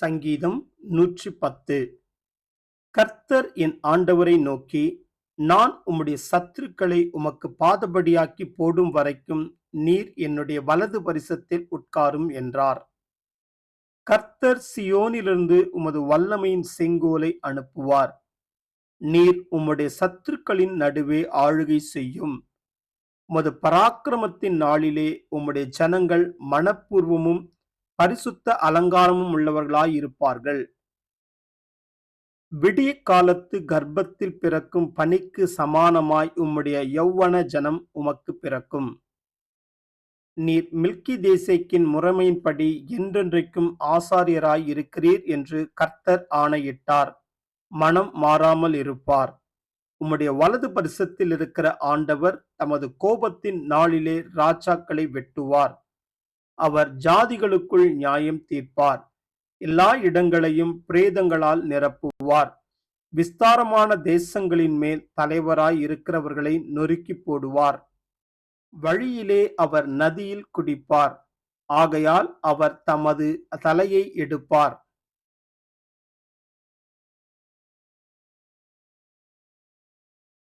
சங்கீதம் நூற்றி பத்து. கர்த்தர் என் ஆண்டவரை நோக்கி நான் உம்முடைய சத்துருக்களை உமக்கு பாதபடியாக்கி போடும் வரைக்கும் நீர் என்னுடைய வலது பரிசத்தில் உட்காரும் என்றார். கர்த்தர் சியோனிலிருந்து உமது வல்லமையின் செங்கோலை அனுப்புவார். நீர் உம்முடைய சத்துருக்களின் நடுவே ஆளுகை செய்யும். உமது பராக்கிரமத்தின் நாளிலே உம்முடைய ஜனங்கள் மனப்பூர்வமும் பரிசுத்த அலங்காரமும் உள்ளவர்களாயிருப்பார்கள் விடிய காலத்து கர்ப்பத்தில் பிறக்கும் பனிக்கு சமானமாய் உம்முடைய யௌவன ஜனம் உமக்கு பிறக்கும். நீர் மில்கி தேசேக்கின் முறைமையின்படி என்றென்றைக்கும் ஆசாரியராய் இருக்கிறீர் என்று கர்த்தர் ஆணையிட்டார். மனம் மாறாமல் இருப்பார். உம்முடைய வலது பரிசத்தில் இருக்கிற ஆண்டவர் தமது கோபத்தின் நாளிலே ராஜாக்களை வெட்டுவார். அவர் ஜாதிகளுக்குள் நியாயம் தீர்ப்பார். எல்லா இடங்களையும் பிரேதங்களால் நிரப்புவார். விஸ்தாரமான தேசங்களின் மேல் தலைவராய் இருக்கிறவர்களை நொறுக்கி போடுவார். வழியிலே அவர் நதியில் குடிப்பார். ஆகையால் அவர் தமது தலையை எடுப்பார்.